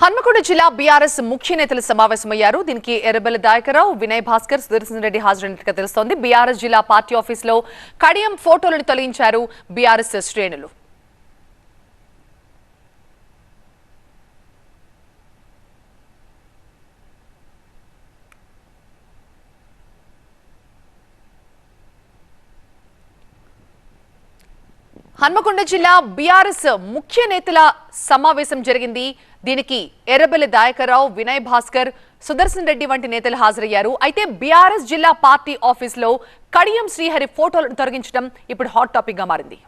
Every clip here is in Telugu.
హన్మకొండ జిల్లా బీఆర్ఎస్ ముఖ్య నేతలు సమావేశమయ్యారు. దీనికి ఎర్రబెల్లి దాయకరావు వినయ్ భాస్కర్ సుదర్శన్ రెడ్డి హాజరైనట్టుగా తెలుస్తోంది. బీఆర్ఎస్ జిల్లా పార్టీ ఆఫీసులో కడియం ఫోటోలను తొలగించారు బీఆర్ఎస్ శ్రేణులు. హన్మకొండ జిల్లా బీఆర్ఎస్ ముఖ్య నేతల సమావేశం జరిగింది. దీనికి ఎర్రబెల్లి దాయకరావు వినయ్ భాస్కర్ సుదర్శన్ రెడ్డి వంటి నేతలు హాజరయ్యారు. అయితే బీఆర్ఎస్ జిల్లా పార్టీ ఆఫీసులో కడియం శ్రీహరి ఫోటోలను తొలగించడం ఇప్పుడు హాట్ టాపిక్గా మారింది.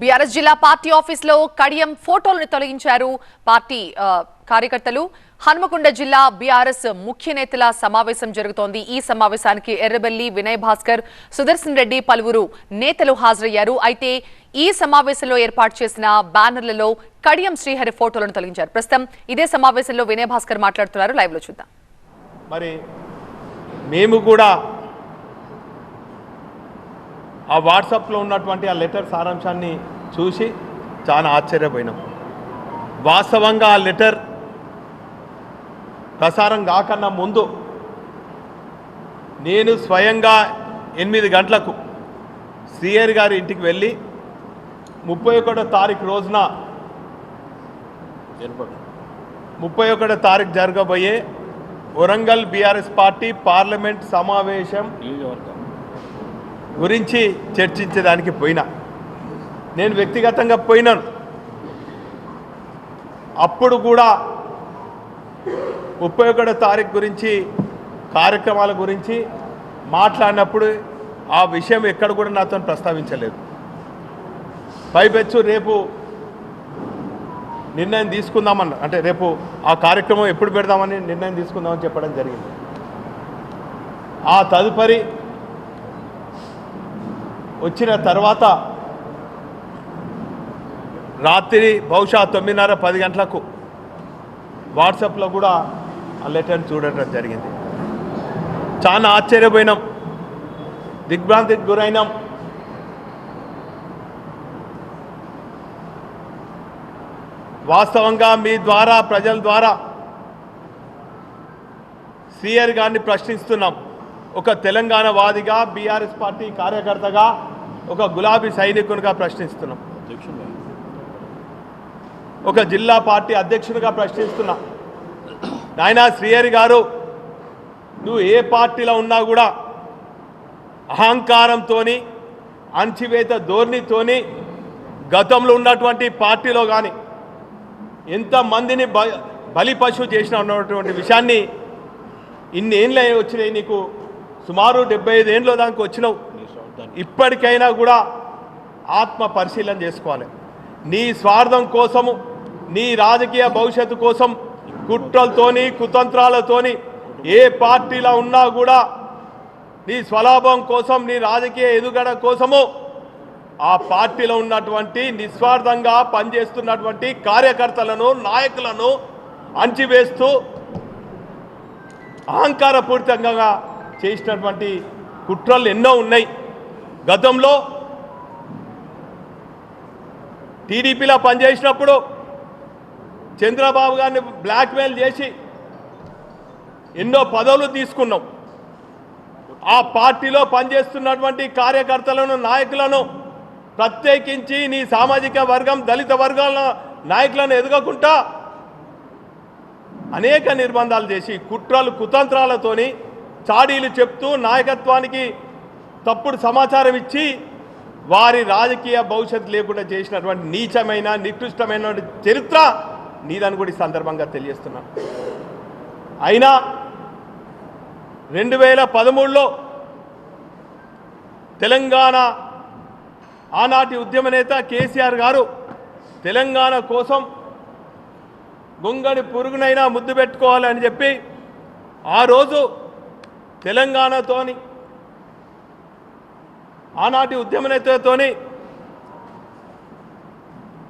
బీఆర్ఎస్ జిల్లా పార్టీ ఆఫీసులో కడియం ఫోటోలను తొలగించారు పార్టీ కార్యకర్తలు. హన్మకొండ జిల్లా బీఆర్ఎస్ ముఖ్య నేతల సమావేశం జరుగుతోంది. ఈ సమావేశానికి ఎర్రబెల్లి వినయ్ భాస్కర్ సుదర్శన్ రెడ్డి పలువురు నేతలు హాజరయ్యారు. అయితే ఈ సమావేశంలో ఏర్పాటు చేసిన బ్యానర్లలో కడియం శ్రీహరి ఫోటోలను తొలగించారు. ప్రస్తుతం ఇదే సమావేశంలో వినయ్ భాస్కర్ మాట్లాడుతున్నారు. లైవ్లో చూద్దాం. మరి మేము కూడా ఆ వాట్సాప్లో ఉన్నటువంటి ఆ లెటర్ సారాంశాన్ని చూసి చాలా ఆశ్చర్యపోయినాం. వాస్తవంగా ఆ లెటర్ ప్రసారం కాకన్నా ముందు నేను స్వయంగా ఎనిమిది గంటలకు శ్రీహరి గారి ఇంటికి వెళ్ళి ముప్పై ఒకటో తారీఖు రోజున ముప్పై ఒకటో తారీఖు జరగబోయే వరంగల్ బీఆర్ఎస్ పార్టీ పార్లమెంట్ సమావేశం గురించి చర్చించడానికి పోయినా. నేను వ్యక్తిగతంగా పోయినాను. అప్పుడు కూడా ముప్పై ఒకటో తారీఖు గురించి కార్యక్రమాల గురించి మాట్లాడినప్పుడు ఆ విషయం ఎక్కడ కూడా నాతో ప్రస్తావించలేదు. పైపెచ్చు రేపు నిర్ణయం తీసుకుందామన్న అంటే రేపు ఆ కార్యక్రమం ఎప్పుడు పెడదామని నిర్ణయం తీసుకుందామని చెప్పడం జరిగింది. ఆ తదుపరి వచ్చిన తర్వాత రాత్రి బహుశా తొమ్మిదిన్నర పది గంటలకు వాట్సాప్లో కూడా ఆ లెటర్ చూడటం జరిగింది. చాలా ఆశ్చర్యపోయినాం. దిగ్భ్రాంతికి గురైనాం. వాస్తవంగా మీ ద్వారా ప్రజల ద్వారా సీఆర్ గారిని ప్రశ్నిస్తున్నాం. ఒక తెలంగాణ వాదిగా బీఆర్ఎస్ పార్టీ కార్యకర్తగా ఒక గులాబీ సైనికునిగా ప్రశ్నిస్తున్నాం. ఒక జిల్లా పార్టీ అధ్యక్షునిగా ప్రశ్నిస్తున్నా. నాయన శ్రీహరి గారు నువ్వు ఏ పార్టీలో ఉన్నా కూడా అహంకారంతోని అణచివేత ధోరణితోని గతంలో ఉన్నటువంటి పార్టీలో కానీ ఎంతమందిని బ బలి పశువు చేసిన ఉన్నటువంటి విషయాన్ని ఇన్ని ఏండ్లు వచ్చినాయి నీకు. సుమారు డెబ్బై ఐదు ఏండ్ల దానికి వచ్చినావు. ఇప్పటికైనా కూడా ఆత్మ పరిశీలన చేసుకోవాలి. నీ స్వార్థం కోసము నీ రాజకీయ భవిష్యత్తు కోసం కుట్రలతోని కుతంత్రాలతోని ఏ పార్టీలో ఉన్నా కూడా నీ స్వలాభం కోసం నీ రాజకీయ ఎదుగడ కోసము ఆ పార్టీలో ఉన్నటువంటి నిస్వార్థంగా పనిచేస్తున్నటువంటి కార్యకర్తలను నాయకులను అంచివేస్తూ అహంకారపూరితంగా చేసినటువంటి కుట్రలు ఎన్నో ఉన్నాయి. గతంలో టీడీపీలో పనిచేసినప్పుడు చంద్రబాబు గారిని బ్లాక్మెయిల్ చేసి ఎన్నో పదవులు తీసుకున్నాం. ఆ పార్టీలో పనిచేస్తున్నటువంటి కార్యకర్తలను నాయకులను ప్రత్యేకించి నీ సామాజిక వర్గం దళిత వర్గాల నాయకులను ఎదగకుండా అనేక నిర్బంధాలు చేసి కుట్రలు కుతంత్రాలతోని చాడీలు చెప్తూ నాయకత్వానికి తప్పుడు సమాచారం ఇచ్చి వారి రాజకీయ భవిష్యత్తు లేకుండా చేసినటువంటి నీచమైన నికృష్టమైన చరిత్ర నీదని కూడా ఈ సందర్భంగా తెలియజేస్తున్నాను అయినా రెండు వేల పదమూడులో తెలంగాణ ఆనాటి ఉద్యమ నేత కేసీఆర్ గారు తెలంగాణ కోసం గొంగడి పురుగునైనా ముద్దు పెట్టుకోవాలని చెప్పి ఆ రోజు తెలంగాణతోని ఆనాటి ఉద్యమ నేతలతోని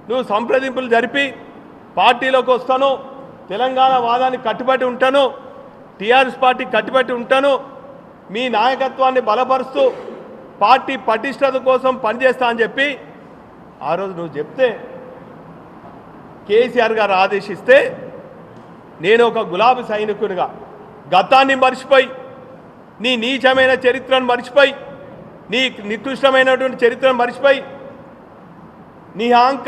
నువ్వు సంప్రదింపులు జరిపి పార్టీలోకి వస్తాను తెలంగాణ వాదాన్ని కట్టుబడి ఉంటాను టీఆర్ఎస్ పార్టీ కట్టుబడి ఉంటాను మీ నాయకత్వాన్ని బలపరుస్తూ పార్టీ పటిష్టత కోసం పనిచేస్తా అని చెప్పి ఆ రోజు నువ్వు చెప్తే కేసీఆర్ గారు ఆదేశిస్తే నేను ఒక గులాబీ సైనికునిగా గతాన్ని మర్చిపోయి నీ నీచమైన చరిత్రను మర్చిపోయి నీ నికృష్టమైనటువంటి చరిత్రను మర్చిపోయి నీ ఆంక